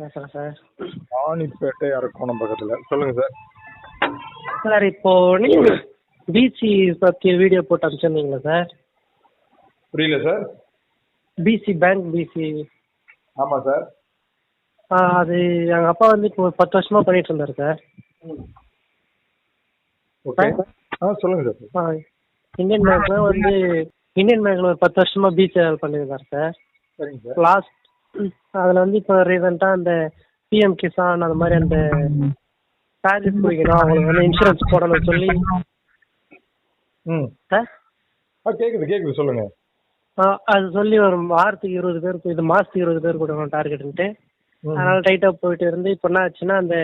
பேசுகிறேன் சார். ராணிப்பேட்டை அரக்கோணம் பக்கத்தில். சொல்லுங்க சார். சார் இப்போ நீங்கள் பிசி பற்றி வீடியோ போட்டு அனுப்பிச்சிருந்தீங்களா சார்? புரியல சார். பிசி பேங்க் பிசி ஆமாம் சார். அது எங்கள் அப்பா வந்து இப்போ பத்து வருஷமாக பண்ணிட்டு இருந்தார் சார். ஓகே. ஆ சொல்லுங்க சார். இந்தியன் பேங்க்ல வந்து இந்தியன் பேங்க்ல ஒரு பத்து வருஷமா பிசி பண்ணியிருந்தார் சார். லாஸ்ட் அதில் வந்து இப்போ ரீசெண்டாக அந்த பிஎம் கிசான் அந்த மாதிரி அந்த சார்ஜஸ் பிடிக்கணும் அவங்களுக்கு வந்து இன்சூரன்ஸ் போடணும்னு சொல்லி. ம். கேட்குது கேட்குது சொல்லுங்க. அது சொல்லி ஒரு வாரத்துக்கு இருபது பேர் இது மாதத்துக்கு இருபது பேர் கொடுக்கணும் டார்கெட்டுன்ட்டு. அதனால டைட்டாக போயிட்டு இருந்து இப்போ என்ன ஆச்சுன்னா அந்த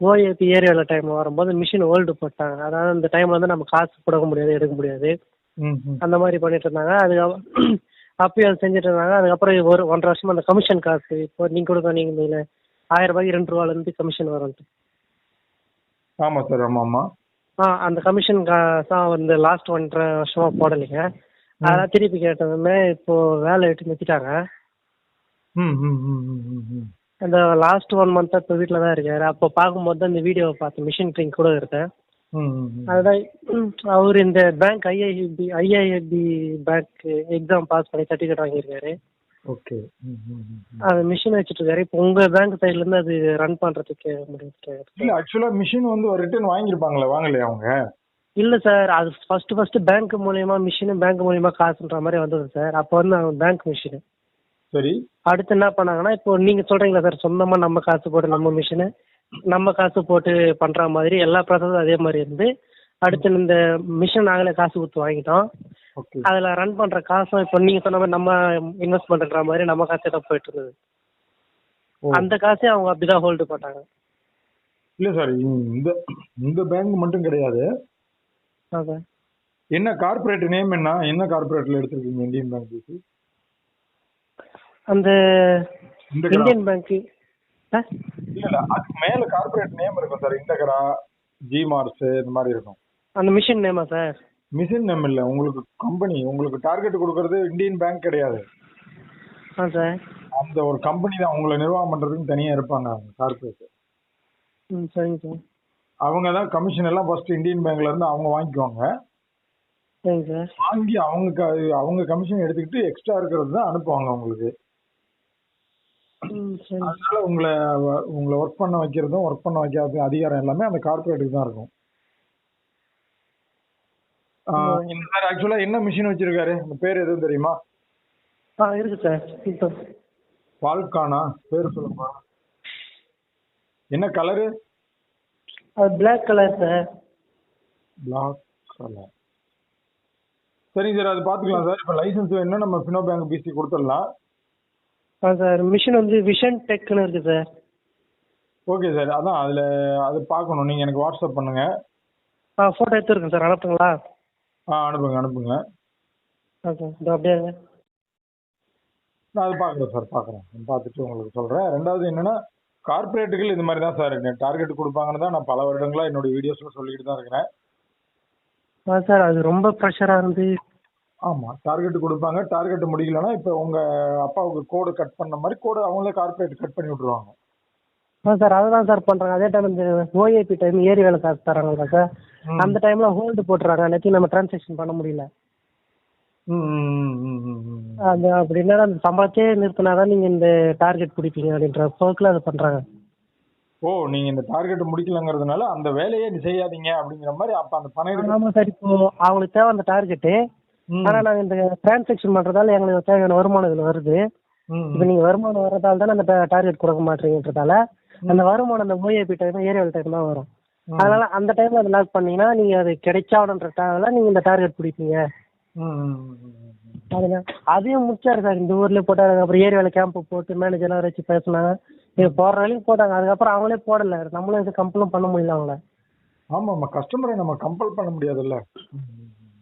ஓஏபி ஏரியாவில் டைம் வரும்போது மிஷின் ஓல்டு போட்டாங்க. அதாவது அந்த டைம்ல வந்து நம்ம காசு கொடுக்க முடியாது எடுக்க முடியாது. அந்த மாதிரி பண்ணிட்டு இருந்தாங்க. அதுக்கு அப்பயும் அது செஞ்சுட்டு இருந்தாங்க அதுக்கப்புறம் ஒரு ஒன்றரை வருஷமா அந்த கமிஷன் காசு இப்போ நீங்கள் கொடுக்க நீங்கள் இதில் ஆயிரம் ரூபாய்க்கு ரெண்டு ரூபாலேருந்து கமிஷன் வரும் ஆமாம் சார் ஆமாம் ஆமாம் ஆ அந்த கமிஷன் காசாக வந்து லாஸ்ட் ஒன்றரை வருஷமா போடலைங்க. அதெல்லாம் திருப்பி கேட்டதுமே இப்போ வேலை விட்டு நிறுத்திட்டாங்க. அந்த லாஸ்ட் ஒன் மந்த்தாக இப்போ வீட்டில் தான் இருக்காரு. அப்போ பார்க்கும்போது தான் இந்த வீடியோவை பார்த்து மிஷின் ட்ரிங்க் கூட இருக்கேன் அதுதான். அவர் இந்த bank IIB IIAB bank exam pass பண்ணி சர்டிஃபிகேட் வாங்கியிருக்காரு. ஓகே. அது மிஷின் வச்சுட்டு இருக்காரு இப்போ உங்கள் பேங்க் சைட்லேருந்து அது ரன் பண்ணுறதுக்கு முடியும் இல்ல ஆக்சுவலாக மிஷின் வந்து ஒரு ரிட்டர்ன் வாங்கியிருப்பாங்களே வாங்கலையா அவங்க? இல்லை சார் அது ஃபர்ஸ்ட் ஃபர்ஸ்ட் பேங்க் மூலியமா மிஷினு பேங்க் மூலியமா காசுன்ற மாதிரி வந்தது சார் அப்போ வந்து பேங்க் மிஷினு சரி. அடுத்து என்ன பண்ணாங்கன்னா இப்போ நீங்க சொல்றீங்களா சார் சொந்தமா நம்ம காசு போட்டு நம்ம மிஷினு நம்ம காசு போட்டு பண்ற மாதிரி எல்லா ப்ராசஸும் அதே மாதிரி இருந்து அடுத்து இந்த மிஷின் நாங்களே காசு கொடுத்து வாங்கிட்டோம். அதுல ரன் பண்ற காசும் இப்போ நீங்க சொன்ன மாதிரி நம்ம இன்வெஸ்ட் பண்ற மாதிரி நம்ம காசே தான் போயிட்டு இருந்தது அந்த காசே அவங்க அப்படிதான் ஹோல்டு பண்ணாங்க இல்லை சார் இந்த இந்த பேங்க் மட்டும் கிடையாது. என்ன கார்பரேட் நேம் என்ன? என்ன கார்பரேட்ல எடுத்திருக்கீங்க? இந்தியன் பேங்க் அந்த இந்த இந்தியன் பேங்க்கு சார் இல்ல இல்ல. அதுக்கு மேல கார்பரேட் நேம் இருக்கும் சார். இண்டகரா ஜி மார்ஸ் இந்த மாதிரி இருக்கும். அந்த மிஷின் நேமா சார்? மிஷின் நேம் இல்ல. உங்களுக்கு கம்பெனி உங்களுக்கு டார்கெட் கொடுக்கறது இந்தியன் பேங்க் கிடையாது. ஆ சார். அந்த ஒரு கம்பெனி தான் உங்களை நிர்வாகம் பண்றதுக்கு தனியா இருப்பாங்க அவங்க கார்பரேட் ம் சரிங்க சார். அவங்க தான் கமிஷன் எல்லாம் ஃபர்ஸ்ட் இந்தியன் பேங்க்ல இருந்து அவங்க வாங்கிக்குவாங்க. சரிங்க சார். வாங்கி அவங்க க- அவங்க கமிஷன் எடுத்துக்கிட்டு எக்ஸ்ட்ரா இருக்கிறது தான் அனுப்புவாங்க உங்களுக்கு அதனால உங்களை உங்களை ஒர்க் பண்ண வைக்கிறதும் ஒர்க் பண்ண வைக்காத அதிகாரம் எல்லாமே அந்த கார்பரேட்டுக்கு தான் இருக்கும். சார் ஆக்சுவலா என்ன மிஷின் வச்சிருக்காரு? அந்த பேர் எதுவும் தெரியுமா? ஆ இருக்கு சார் பால்கானா பேர் சொல்லுங்க. என்ன கலரு அது black colour sir black colour சரிங்க சார் அது பார்த்துக்கலாம் சார் இப்போ லைசன்ஸ் வேணும்னா நம்ம ஃபினோ பேங்க் பிசி கொடுத்துடலாம். ஆ சார். மிஷின் வந்து விஷன் டெக்னு இருக்கு சார். Okay sir. அதான் அதில் அது பார்க்கணும். நீங்கள் எனக்கு வாட்ஸ்அப் பண்ணுங்க. ஆ ஃபோட்டோ எடுத்துருக்கேன் சார். அனுப்புங்களா? ஆ அனுப்புங்க அனுப்புங்க. ஓகே இதோ அப்படியே நான் அது பார்க்குறேன் சார். பார்க்குறேன். பார்த்துட்டு உங்களுக்கு சொல்கிறேன் ரெண்டாவது என்னன்னா கார்ப்பரேட்டுகள் இது மாதிரி தான் சார். டார்கெட் கொடுப்பாங்கன்னு தான் நான் பல வருடங்களா என்னோட வீடியோஸில் சொல்லிக்கிட்டு தான் இருக்கிறேன். ஆ சார். அது ரொம்ப ப்ரெஷராக இருந்து ஆமாம் டார்கெட் கொடுப்பாங்க. டார்கெட் முடிக்கலன்னா இப்போ உங்கள் அப்பாவுக்கு கோடு கட் பண்ண மாதிரி கோடு அவங்களே கார்ப்பரேட் கட் பண்ணி விட்ருவாங்க ஆ சார் அதை தான் சார் பண்ணுறாங்க அதே டைம் இந்த ஓஏபி டைம் ஏரி வேலை காசு தராங்கல்ல சார். அந்த டைமில் ஹோல்டு போட்டுறாங்க. அன்னைக்கு நம்ம டிரான்சாக்ஷன் பண்ண முடியல. அது அப்படின்னா அந்த சம்பளத்தையே நிறுத்தினா தான் நீங்கள் இந்த டார்கெட் பிடிப்பீங்க அப்படின்ற போக்கில் அதை பண்ணுறாங்க ஓ நீங்கள் இந்த டார்கெட் முடிக்கலங்கிறதுனால அந்த வேலையே செய்யாதீங்க அப்படிங்கிற மாதிரி அப்போ அந்த பணம் ஆமாம் சார் இப்போ அவங்களுக்கு தேவை அந்த டார்கெட்டு ம், ஆனால் நாங்கள் இந்த டிரான்சாக்ஷன் பண்ணுறதால எங்களுக்கு தேவையான வருமானம் இதில் வருது. இப்போ நீங்கள் வருமானம் வர்றதால தானே அந்த டார்கெட் கொடுக்க மாட்டீங்கன்றதால அந்த வருமானம் அந்த ஓஏபி டைம் ஏரியாவில் டைம் தான் வரும். அதனால அந்த டைம்ல அதை லாக் பண்ணீங்கன்னா நீங்க அது கிடைச்சாவணுன்றதால நீங்க இந்த டார்கெட் பிடிப்பீங்க. அதையும் முடிச்சாரு சார். இந்த ஊர்ல போட்டாரு. அப்புறம் ஏரியாவில் கேம்ப் போட்டு மேனேஜர்லாம் வச்சு பேசினாங்க. இது போடுற வரைக்கும் போட்டாங்க. அதுக்கப்புறம் அவங்களே போடல. நம்மளும் கம்பளும் பண்ண முடியல அவங்கள. ஆமா ஆமா கஸ்டமரை நம்ம கம்பல் பண்ண முடியாதுல்ல.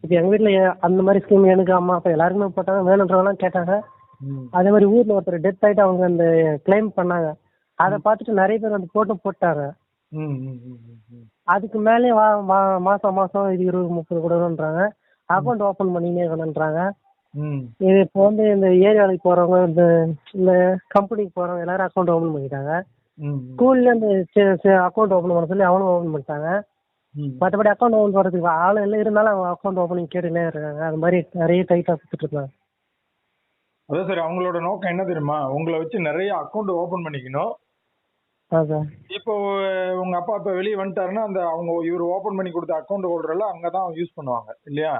இப்போ எங்க வீட்ல ஏ- அந்த மாதிரி ஸ்கீம் எனக்கு அம்மா அப்பா எல்லாருக்குமே போட்டாங்க வேணுன்றவங்களாம் கேட்டாங்க. அதே மாதிரி ஊர்ல ஒருத்தர் டெத் ஆயிட்டு அவங்க அந்த கிளைம் பண்ணாங்க. அதை பார்த்துட்டு நிறைய பேர் வந்து போட்டு போட்டாங்க. அதுக்கு மேலே வா மா- மாசம் மாசம் இது இருபது முப்பது கொடுக்கணுன்றாங்க அக்கௌண்ட் ஓப்பன் பண்ணினே இருக்கணுன்றாங்க. இது இப்போ வந்து இந்த ஏரியாவுக்கு போறவங்க இந்த இந்த கம்பெனிக்கு போறவங்க எல்லாரும் அக்கௌண்ட் ஓப்பன் பண்ணிட்டாங்க ஸ்கூல்ல அந்த அக்கௌண்ட் ஓப்பன் பண்ண சொல்லி அவனும் ஓப்பன் பண்ணிட்டாங்க. மற்றபடி அக்கௌண்ட் ஓப்பன் பண்ணுறதுக்கு ஆள் இல்லை இருந்தாலும் அவங்க அக்கௌண்ட் ஓப்பனிங் கேட்டுனே இருக்காங்க. அது மாதிரி நிறைய டைட்டாக கொடுத்துட்டு இருக்காங்க அதான் சார் அவங்களோட நோக்கம் என்ன தெரியுமா? உங்களை வச்சு நிறைய அக்கௌண்ட் ஓபன் பண்ணிக்கணும். இப்போ உங்க அப்பா இப்ப வெளியே வந்துட்டாருன்னா அந்த அவங்க இவர் ஓபன் பண்ணி கொடுத்த அக்கௌண்ட் ஹோல்டர்ல அங்கதான் யூஸ் பண்ணுவாங்க இல்லையா?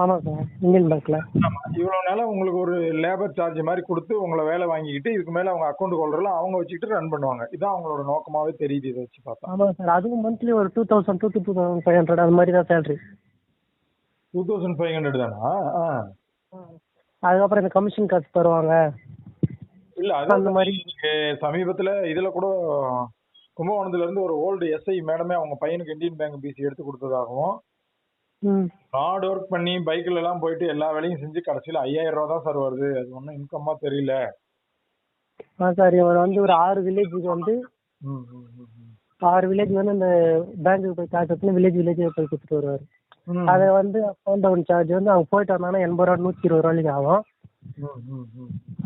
ஆமாம் சார் இந்தியன் பேங்க்ல ஆமா இவ்வளவு நாளா உங்களுக்கு ஒரு லேபர் சார்ஜ் மாதிரி கொடுத்து உங்களை வேலை வாங்கிக்கிட்டு இதுக்கு மேல அவங்க அக்கௌண்ட் ஹோல்டர்ல அவங்க வச்சுக்கிட்டு ரன் பண்ணுவாங்க. இதான் அவங்களோட நோக்கமாவே தெரியுது இதை வச்சு பார்த்தா. ஆமாம் சார் அதுவும் மந்த்லி ஒரு two thousand two two thousand five hundred அது மாதிரி தான் salary two thousand five hundred தானா? ஆ. அதுக்கப்புறம் இந்த கமிஷன் காசு தருவாங்க. இல்ல அது அந்த மாதிரி. சமீபத்துல இதுல கூட கும்பகோணத்துல இருந்து ஒரு ஓல்டு எஸ்ஐ மேடமே அவங்க பையனுக்கு இந்தியன் பேங்க் பிசி எடுத்து கொடுத்ததாகவும் ஹார்ட் ஒர்க் பண்ணி பைக்ல எல்லாம் போயிட்டு எல்லா வேலையும் செஞ்சு கடைசியில ஐயாயிரம் ரூபா தான் சார் வருது. அது ஒன்றும் இன்கம்மா தெரியல. ஆ சார் இவர் வந்து ஒரு ஆறு வில்லேஜுக்கு வந்து. ஆறு வில்லேஜ் வந்து அந்த பேங்க்குக்கு போய் காசு எடுத்துன்னு வில்லேஜ் வில்லேஜ் போய் கொடுத்துட்டு வருவார். அதை வந்து அக்கௌண்ட் டவுன் சார்ஜ் வந்து அவங்க போயிட்டு வந்தாங்கன்னா எண்பது ரூபா நூற்றி இருபது ரூபா வரைக்கும் ஆகும்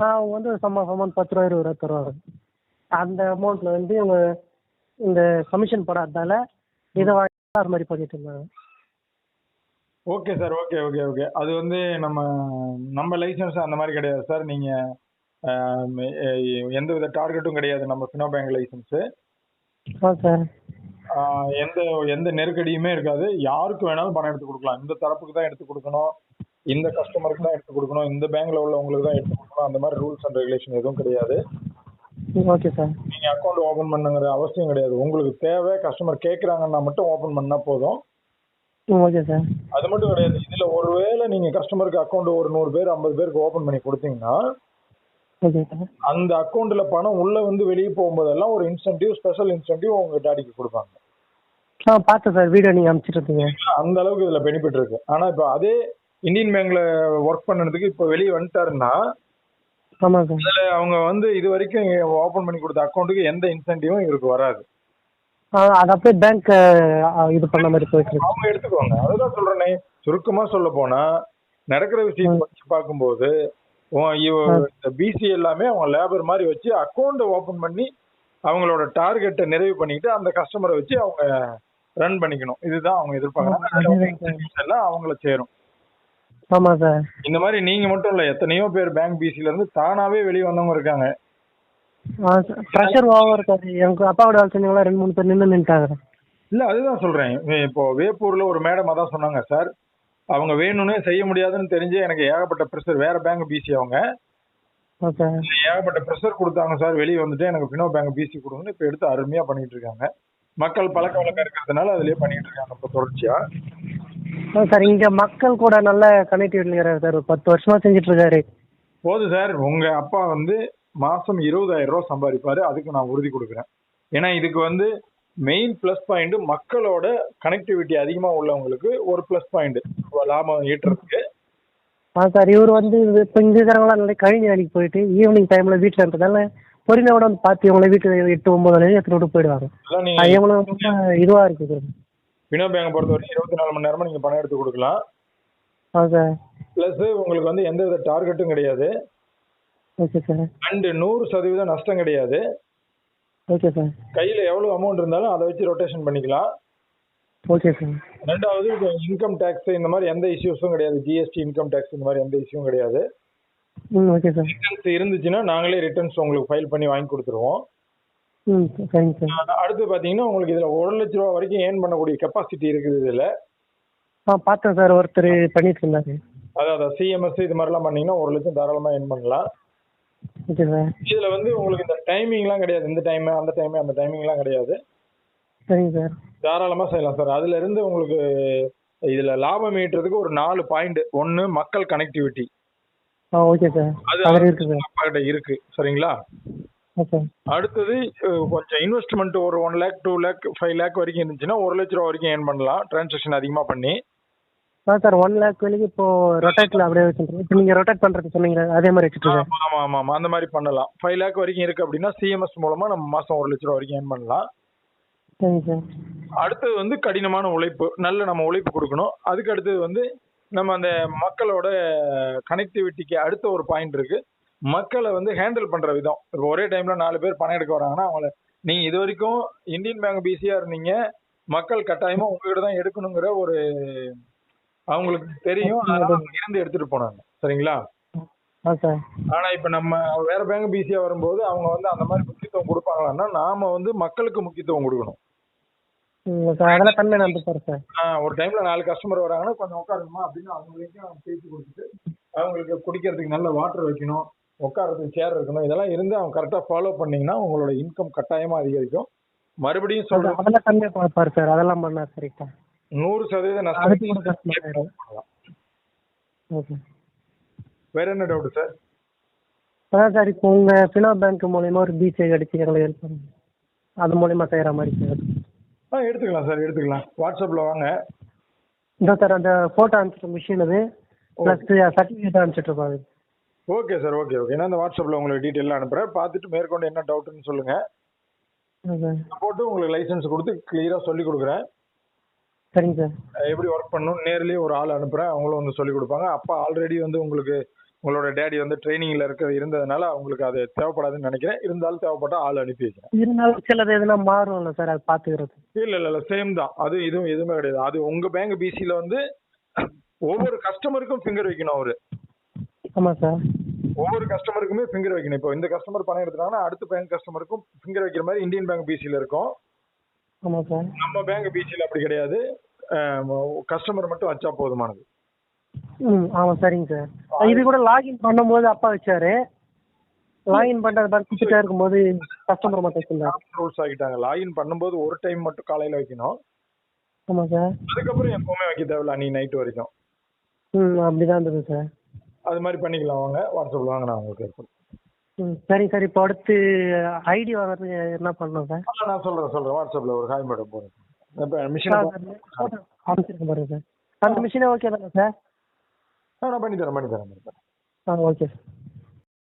அவங்க வந்து ஒரு சம்ம பத்து ரூபா இருபது ரூபா தருவாங்க. அந்த அமௌண்ட்ல வந்து இவங்க இந்த கமிஷன் போடாததால இதை வாங்கி அது மாதிரி பண்ணிட்டு இருந்தாங்க. Okay sir okay okay okay. அது வந்து நம்ம நம்ம லைசன்ஸ் அந்த மாதிரி கிடையாது சார். நீங்க எ- எந்த வித டார்கெட்டும் கிடையாது நம்ம ஃபினோ பேங்க் லைசன்ஸ். ஆ சார். எந்த எந்த நெருக்கடியுமே இருக்காது. யாருக்கு வேணாலும் பணம் எடுத்து கொடுக்கலாம். இந்த தரப்புக்கு தான் எடுத்து கொடுக்கணும். இந்த கஸ்டமருக்கு தான் எடுத்து கொடுக்கணும். இந்த பேங்க்ல உள்ளவங்களுக்கு தான் எடுத்து கொடுக்கணும். அந்த மாதிரி ரூல்ஸ் அண்ட் ரெகுலேஷன் எதுவும் கிடையாது. Okay sir. நீங்க அக்கௌண்ட் ஓபன் பண்ணுங்கிற அவசியம் கிடையாது. உங்களுக்கு தேவை கஸ்டமர் கேக்குறாங்கன்னா மட்டும் ஓபன் பண்ணா போதும். Okay sir. அது மட்டும் கிடையாது. இதுல ஒருவேளை நீங்க கஸ்டமருக்கு அக்கௌண்ட் ஒரு நூறு பேர் ஐம்பது பேருக்கு ஓபன் பண்ணி கொடுத்தீங்கன்னா அந்த அக்கௌண்ட்ல பணம் உள்ள வந்து வெளியே போகும்போதெல்லாம் ஒரு இன்சென்டிவ் ஸ்பெஷல் இன்சென்டிவ் உங்க டாடிக்கு கொடுப்பாங்க. ஆ பார்த்தேன் சார். வீடியோ நீங்கள் அனுப்பிச்சிட்டு அந்த அளவுக்கு இதுல பெனிஃபிட் இருக்கு. ஆனா இப்ப அதே இந்தியன் பேங்க்ல ஒர்க் பண்ணதுக்கு இப்ப வெளியே வந்துட்டாருன்னா அதுல அவங்க வந்து இது வரைக்கும் ஓபன் பண்ணி கொடுத்த அக்கௌண்ட்டுக்கு எந்த இன்சென்டிவும் இவருக்கு வராது. அது அப்படியே பேங்க் இது பண்ண மாதிரி போயிட்டு இருக்கு. அவங்க எடுத்துக்குவாங்க அதுதான் சொல்றேனே. சுருக்கமா சொல்ல போனா நடக்கிற விஷயம் வச்சு பார்க்கும்போது பிசி எல்லாமே அவங்க லேபர் மாதிரி வச்சு அக்கௌண்ட் ஓபன் பண்ணி அவங்களோட டார்கெட்டை நிறைவு பண்ணிக்கிட்டு அந்த கஸ்டமரை வச்சு அவங்க ரன் பண்ணிக்கணும். இதுதான் அவங்க எதிர்பார்க்கறாங்க. எல்லாம் அவங்கள சேரும். ஆமாம் சார். இந்த மாதிரி நீங்க மட்டும் இல்ல எத்தனையோ பேர் பேங்க் பிசில இருந்து தானாவே வெளியே வந்தவங்க இருக்காங்க. ப்ரெஷர் ஓவர் இருக்காது எங்கள் அப்பாவோட வேலை செஞ்சவங்களாம் ரெண்டு மூணு பேர் நின்று நின்ட்டாங்க. இல்ல அதுதான் சொல்றேன். இப்போ வேப்பூர்ல ஒரு மேடம் அதான் சொன்னாங்க சார் அவங்க வேணும்னே செய்ய முடியாதுன்னு தெரிஞ்சு எனக்கு ஏகப்பட்ட ப்ரெஷர் வேற பேங்க் பிசி அவங்க. ஏகப்பட்ட ப்ரெஷர் கொடுத்தாங்க சார் வெளியே வந்துட்டு எனக்கு பினோ பேங்க் பிசி கொடுங்கன்னு இப்போ எடுத்து அருமையா பண்ணிட்டு இருக்காங்க. மக்கள் பழக்க வழக்கம் இருக்கிறதுனால அதுலயே பண்ணிட்டு இருக்காங்க இப்போ தொடர்ச்சியா. சார் இங்கே மக்கள் கூட நல்ல கனெக்டிவிட்டி இருக்கிறாரு சார் பத்து வருஷமா செஞ்சுட்டு இருக்காரு. போதும் சார் உங்க அப்பா வந்து மாசம் இருபதாயிரம் ரூபாய் சம்பாதிப்பாரு. அதுக்கு நான் உறுதி கொடுக்குறேன். ஏன்னா இதுக்கு வந்து மெயின் ப்ளஸ் பாயிண்ட் மக்களோட கனெக்டிவிட்டி அதிகமா உள்ளவங்களுக்கு ஒரு ப்ளஸ் பாயிண்ட் லாபம் ஈட்டுறதுக்கு. ஆ சார் இவர் வந்து இப்போ இங்கே இருக்கிறவங்களாம் நல்லா கழிஞ்ச வேலைக்கு போயிட்டு ஈவினிங் டைமில் வீட்டில் இருக்கிறதால பொறுமையோட வந்து பார்த்து இவங்கள வீட்டு எட்டு ஒம்பது வரையும் எடுத்துகிட்டு விட்டு போயிடுவாங்க. இவங்களும் ரொம்ப இதுவாக இருக்குது சார். பினோ பேங்க் பொறுத்த வரைக்கும் இருபத்தி நாலு மணி நேரமா நீங்க பணம் எடுத்து கொடுக்கலாம். ஆ சார். பிளஸ் உங்களுக்கு வந்து எந்த வித டார்கெட்டும் கிடையாது. ஓகே சார் அண்ட் நூறு சதவீதம் நஷ்டம் கிடையாது. ஓகே சார் கையில எவ்வளவு அமௌண்ட் இருந்தாலும் அதை வச்சு ரொட்டேஷன் பண்ணிக்கலாம். ஓகே சார் ரெண்டாவது இன்கம் டேக்ஸ் இந்த மாதிரி எந்த இஷ்யூஸும் கிடையாது. ஜிஎஸ்டி இன்கம் டேக்ஸ் இந்த மாதிரி எந்த இஷ்யூவும் கிடையாது. ம் ஓகே சார் ரிட்டர்ன்ஸ் இருந்துச்சுன்னா நாங்களே ரிட்டர்ன்ஸ் உங்களுக்கு ஃபைல் பண்ணி வாங்கி கொடுத்துருவோம். ம் சரிங்க சார் அடுத்து பாத்தீங்கன்னா உங்களுக்கு இதுல ஒரு லட்ச ரூபா வரைக்கும் ஏர்ன் பண்ணக்கூடிய கெப்பாசிட்டி இருக்குது இதுல. ஆ பார்த்தேன் சார் ஒருத்தர் பண்ணிட்டு இருந்தாரு. அதாவது சிஎம்எஸ் இது மாதிரிலாம் பண்ணீங்கன்னா ஒரு லட்சம் தாராளமா ஏர்ன் பண்ணலாம். ஓகே சார் இதுல வந்து உங்களுக்கு இந்த டைமிங்லாம் கிடையாது. இந்த டைம் அந்த டைம் அந்த டைமிங்லாம் கிடையாது. சரிங்க சார் தாராளமா செய்யலாம் சார் அதுல இருந்து உங்களுக்கு இதுல லாபம் ஈட்டுறதுக்கு ஒரு நாலு பாயிண்ட் ஒன்னு மக்கள் கனெக்டிவிட்டி ஆ ஓகே சார் அது இருக்கு சார் இருக்கு சரிங்களா? ஓகே அடுத்தது கொஞ்சம் இன்வெஸ்ட்மெண்ட் ஒரு one lakh two lakh five lakh வரைக்கும் இருந்துச்சுன்னா ஒரு லட்ச ரூபா வரைக்கும் ஏர்ன் பண்ணலாம். டிரான்சாக்ஷன் அதிகமா பண்ணி. ஆ சார் ஒன் லேக் வரைக்கும் இப்போ ரொட்டேட்டில் அப்படியே வச்சுருக்கேன் இப்போ நீங்கள் ரொட்டேட் பண்ணுறது சொன்னீங்க அதே மாதிரி வச்சுட்டு இருக்கேன் ஆமா ஆமா ஆமா ஆமா. அந்த மாதிரி பண்ணலாம். ஃபைவ் லேக் வரைக்கும் இருக்கு அப்படின்னா சிஎம்எஸ் மூலமா நம்ம மாசம் ஒரு லட்ச ரூபா வரைக்கும் ஏர்ன் பண்ணலாம். சரிங்க சார். அடுத்தது வந்து கடினமான உழைப்பு. நல்ல நம்ம உழைப்பு கொடுக்கணும். அதுக்கு அடுத்தது வந்து நம்ம அந்த மக்களோட கனெக்டிவிட்டிக்கு அடுத்த ஒரு பாயிண்ட் இருக்கு. மக்களை வந்து ஹேண்டில் பண்ற விதம். இப்போ ஒரே டைம்ல நாலு பேர் பணம் எடுக்க வராங்கன்னா அவங்கள நீங்க இது வரைக்கும் இந்தியன் பேங்க் பிசியா இருந்தீங்க. மக்கள் கட்டாயமா உங்ககிட்ட தான் எடுக்கணுங்கிற ஒரு அவங்களுக்கு தெரியும். இருந்து எடுத்துட்டு போனாங்க. சரிங்களா? ஆ சார் ஆனா இப்ப நம்ம வேற பேங்க் பிசியா வரும்போது அவங்க வந்து அந்த மாதிரி முக்கியத்துவம் கொடுப்பாங்களான்னா நாம வந்து மக்களுக்கு முக்கியத்துவம் கொடுக்கணும். ஒரு டைம்ல நாலு கஸ்டமர் வராங்கன்னா கொஞ்சம் உட்காருமா அப்படின்னு அவங்களுக்கும் பேசி கொடுத்துட்டு அவங்களுக்கு குடிக்கிறதுக்கு நல்ல வாட்டர் வைக்கணும் உட்கார்றதுக்கு சேர் இருக்கணும் இதெல்லாம் இருந்து அவங்க கரெக்டா ஃபாலோ பண்ணீங்கன்னா உங்களோட இன்கம் கட்டாயமா அதிகரிக்கும். மறுபடியும் சொல்றேன் அதெல்லாம் பண்ணார் கரெக்டா நூறு சதவீத அதுக்கு கூட நஷ்டம். ஓகே. வேற என்ன டவுட் சார் அதான் சார் இப்போ உங்க ஃபினோ பேங்க் மூலயமா ஒரு பிசிஐ அடிச்சு எங்களுக்கு ஹெல்ப் பண்ணுங்க. அது மூலயமா செய்யற மாதிரி சார் ஆ எடுத்துக்கலாம் சார் எடுத்துக்கலாம். வாட்ஸ்அப்ல வாங்க. இந்த சார் அந்த போட்டோ அனுப்பிச்சிட்ட மிஷின் இது. ப்ளஸ் சர்டிஃபிகேட் அனுப்பிச்சிட்டு இருப்பாங்க. ஓகே சார் ஓகே ஓகே நான் இந்த வாட்ஸ்அப்ல உங்களுக்கு டீட்டெயிலாம் அனுப்புறேன். பார்த்துட்டு மேற்கொண்டு என்ன டவுட்னு சொல்லுங்க. சார் போட்டு உங்களுக்கு லைசென்ஸ் கொடுத்து கிளியரா சொல்லி கொடுக்குறேன். சரிங்க சார் எப்படி ஒர்க் பண்ணணும்? நேர்லயே ஒரு ஆள் அனுப்புறேன் அவங்களும் வந்து சொல்லி கொடுப்பாங்க. அப்பா ஆல்ரெடி வந்து உங்களுக்கு உங்களோட டேடி வந்து ட்ரைனிங்ல இருக்க இருந்ததுனால அவங்களுக்கு அது தேவைப்படாதுன்னு நினைக்கிறேன். இருந்தாலும் தேவைப்பட்டா ஆள் அனுப்பி வைக்கிறேன். இருந்தாலும் சிலது எதுனா மாறும்ல சார் அது பார்த்துக்கிறது இல்ல இல்ல இல்ல சேம் தான். அது இதுவும் எதுவுமே கிடையாது. அது உங்க பேங்க் பிசில வந்து ஒவ்வொரு கஸ்டமருக்கும் ஃபிங்கர் வைக்கணும் அவரு. ஆமாம் சார் ஒவ்வொரு கஸ்டமருக்குமே ஃபிங்கர் வைக்கணும். இப்போ இந்த கஸ்டமர் பணம் எடுத்துட்டாங்கன்னா அடுத்த பேங்க் கஸ்டமருக்கும் ஃபிங்கர் வைக்கிற மாதிரி இந்தியன் பேங்க் பிசில இருக்கும். ஆமாம் சார் நம்ம பேங்க் பிசில அப்படி கிடையாது. கஸ்டமர் மட்டும் வச்சா போதுமானது. ம் ஆமாம் சரிங்க சார் இது கூட லாகின் பண்ணும்போது அப்பா வச்சாரு. லாகின் பண்ணுறது பாரு குச்சிட்டே இருக்கும்போது கஸ்டமர் மட்டும் வச்சிருந்தாரு. ரூல்ஸ் ஆகிட்டாங்க லாகின் பண்ணும்போது ஒரு டைம் மட்டும் காலையில வைக்கணும். ஆமாம் சார் அதுக்கப்புறம் எப்பவுமே வைக்க தேவையில்ல நீ நைட் வரைக்கும். ம் அப்படிதான் இருந்தது சார் அது மாதிரி பண்ணிக்கலாம் வாங்க. வாட்ஸ்அப்ல வாங்க நான் உங்களுக்கு ம் சரிங்க சார். இப்போ அடுத்து ஐடி வாங்குறதுக்கு என்ன பண்ணணும் சார்? ஆ, நான் சொல்றேன் சொல்றேன். வாட்ஸ்அப்ல ஒரு ஹாய் மேடம் போறேன் இப்போ மிஷின் பாருங்க சார். அந்த மிஷினே ஓகே தானே சார்? நான் பண்ணி தரேன் பண்ணி தரேன் பண்ணி தரேன் ஆ ஓகே சார்